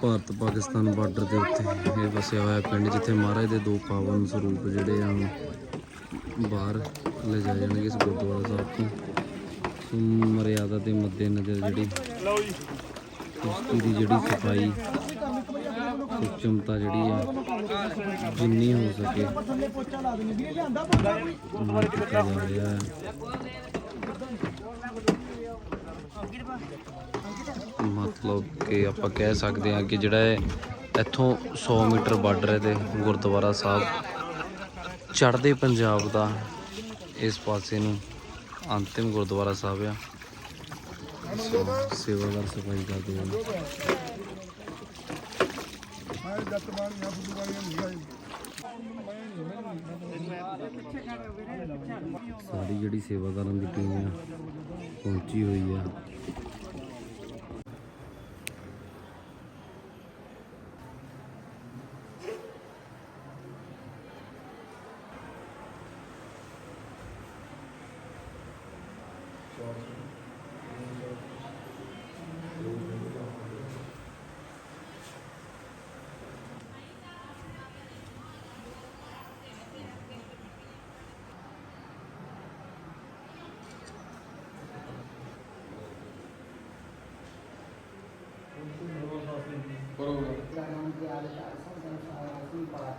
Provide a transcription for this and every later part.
Bharat Pakistan border ਦੇ ਉੱਤੇ ਇਹ ਵਸਿਆ ਹੋਇਆ ਪਿੰਡ ਜਿੱਥੇ ਮਹਾਰਾਜ ਦੇ ਦੋ ਪਾਵਨ ਸਰੂਪ ਜਿਹੜੇ ਆ ਬਾਹਰ ਲੈ ਜਾਏ ਜਾਣਗੇ ਇਸ ਗੁਰਦੁਆਰਾ ਸਾਹਿਬ ਤੋਂ। ਮਰਿਆਦਾ ਦੇ ਮੱਦੇ ਨਜ਼ਰ ਜਿਹੜੀ ਕੁਸ਼ਤੀ ਦੀ ਜਿਹੜੀ ਸਫ਼ਾਈ ਸੁਚਮਤਾ ਜਿਹੜੀ ਆ ਜਿੰਨੀ ਹੋ ਸਕੇ ਉਨਾ ਕੀਤਾ ਜਾ ਰਿਹਾ ਹੈ। ਮਤਲਬ ਕਿ ਆਪਾਂ ਕਹਿ ਸਕਦੇ ਹਾਂ ਕਿ ਜਿਹੜਾ ਇਹ ਇੱਥੋਂ 100 ਮੀਟਰ ਬਾਰਡਰ ਹੈ ਤੇ ਗੁਰਦੁਆਰਾ ਸਾਹਿਬ ਚੜ੍ਹਦੇ ਪੰਜਾਬ ਦਾ ਇਸ ਪਾਸੇ ਨੂੰ ਅੰਤਿਮ ਗੁਰਦੁਆਰਾ ਸਾਹਿਬ ਆ। ਸੋ ਸੇਵਾਦਾਰ ਸਫ਼ਾਈ ਕਰਦੇ ਹਨ ਸਾਡੀ ਜਿਹੜੀ ਸੇਵਾਦਾਰਾਂ ਦੀ ਟੀਮ ਆ ਪਹੁੰਚੀ ਹੋਈ ਆ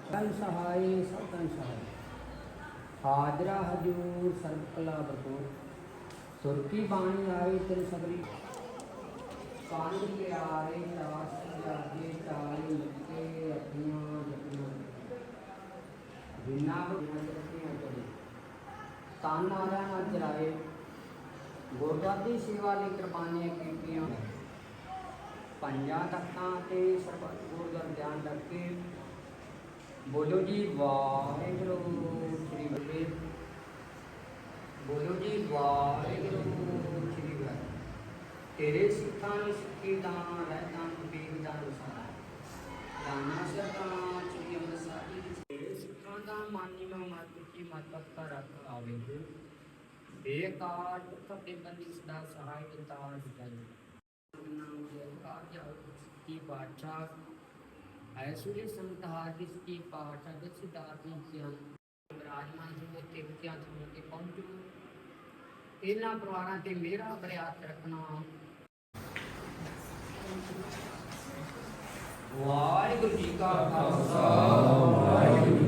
ਤਨ ਸਹਾਈ ਸਭ ਤਨ ਸਹਾਈ ਹਾਜ਼ਰਾ ਹਜੂਰ ਸਰਬ ਕਲਾ ਬਰਕੂਰ ਸੁਰਤੀ ਬਾਣੀ ਆਏ ਤੇਰੇ ਸਬਰੀ ਕਾਂਡ ਕੇ ਤਾਸ ਜਾਗੇ ਤਾਲੇ ਲਿਖੇ ਅੱਖੀਆਂ ਜਪੀਆਂ ਬਿਨਾ ਬਿਨਾ ਜਪੀਆਂ ਚਲੇ ਤਨ ਆਰਾ ਨਾ ਜਰਾਏ ਗੁਰਦਾਦੀ ਸੇਵਾ ਲਈ ਕੁਰਬਾਨੀਆਂ ਕੀਤੀਆਂ ਪੰਜਾਂ ਤਖਤਾਂ ਤੇ ਸਰਬੱਤ ਗੁਰ ਦਾ ਧਿਆਨ ਰੱਖ ਬੋਲੋ ਜੀ ਵਾਹਿਗੁਰੂ ਸ੍ਰੀ ਗੁਰੂ ਬੋਲੋ ਜੀ ਵਾਹਿਗੁਰੂ ਸ੍ਰੀ ਗੁਰੂ ਤੇਰੇ ਸਿੱਖਾਂ ਨੂੰ ਸਿੱਖੀ ਦਾਨ ਰਹਿਤਾਂ ਕਬੀਰ ਦਾ ਰਸਾਲਾ ਦਾਨਾ ਸਰਤਾ ਚੁਰੀ ਅੰਮ੍ਰਿਤਸਰ ਦੀ ਤੇਰੇ ਸਿੱਖਾਂ ਦਾ ਮਾਨੀ ਮੈਂ ਮਤ ਕੀ ਮਤ ਪੱਕਾ ਰੱਖ ਆਵੇ ਬੇਕਾਰ ਫਤੇ ਬੰਦੀ ਸਦਾ ਸਹਾਇ ਤਾਰ ਜਾਈ ਨਾਮ ਦੇ ਕਾਰਜ ਕੀ ਬਾਦਸ਼ਾਹ ਐਸੂਰੇ ਸੰਤਾਰ ਜਿਸ ਕੀ ਪਾਠ ਅਗਤ ਸਿਧਾਰ ਦੀ ਸਿਆਨ ਵਿਰਾਜਮਾਨ ਜੀ ਦੇ ਤੇ ਵਿਚਾਰ ਸਮੇਂ ਤੇ ਪਹੁੰਚੂ ਇਹਨਾਂ ਪਰਿਵਾਰਾਂ ਤੇ ਮੇਰਾ ਬਰਿਆਤ ਰੱਖਣਾ। ਵਾਹਿਗੁਰੂ ਜੀ ਕਾ ਖਾਲਸਾ। ਵਾਹਿਗੁਰੂ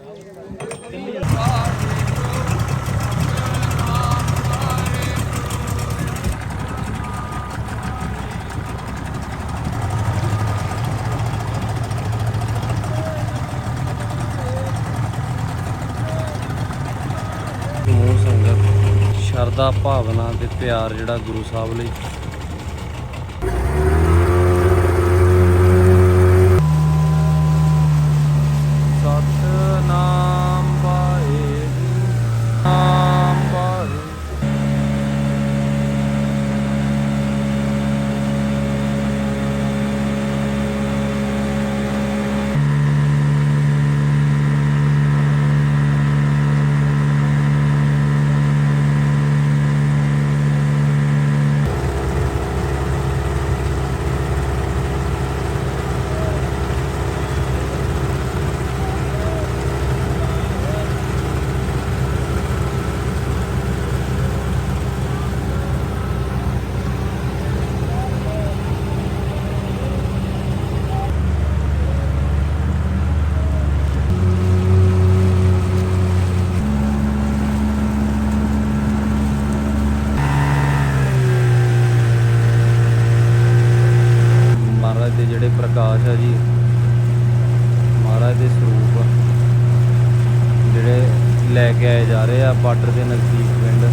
ਸ਼ਰਧਾ ਭਾਵਨਾ ਤੇ ਪਿਆਰ ਜਿਹੜਾ ਗੁਰੂ ਸਾਹਿਬ ਲਈ ਸਤਨਾਮ ਵਾਹਿਗੁਰੂ ਨਾਮ ਵਾਹਿਗੁਰੂ ਪਾਤਸ਼ਾਹ ਜੀ ਮਹਾਰਾਜ ਦੇ ਸਰੂਪ ਜਿਹੜੇ ਲੈ ਕੇ ਆਏ ਜਾ ਰਹੇ ਆ ਬਾਰਡਰ ਦੇ ਨਜ਼ਦੀਕ ਪਿੰਡ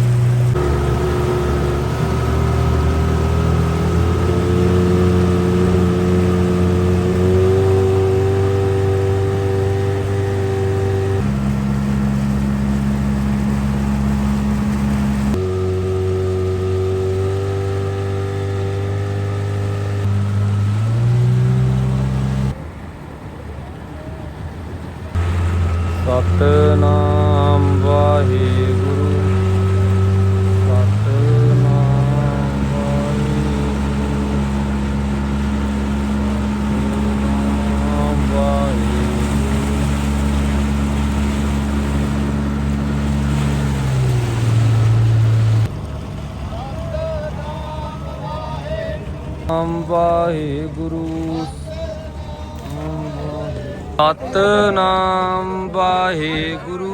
ਸਤਨਾਮ ਵਾਹਿਗੁਰੂ ਸਤਨਾਮ ਵਾਹਿਗੁਰੂ ਵਾਹਿਗੁਰੂ ਨਾਮ ਵਾਹਿਗੁਰੂ ਸਤਨਾਮ ਵਾਹਿਗੁਰੂ।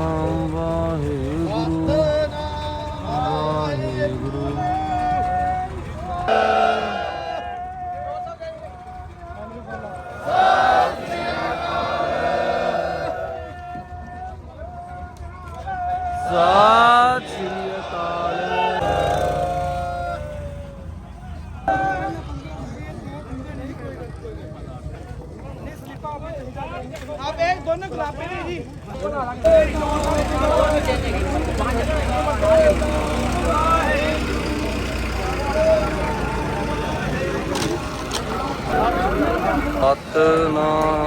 ਸਤਨਾਮ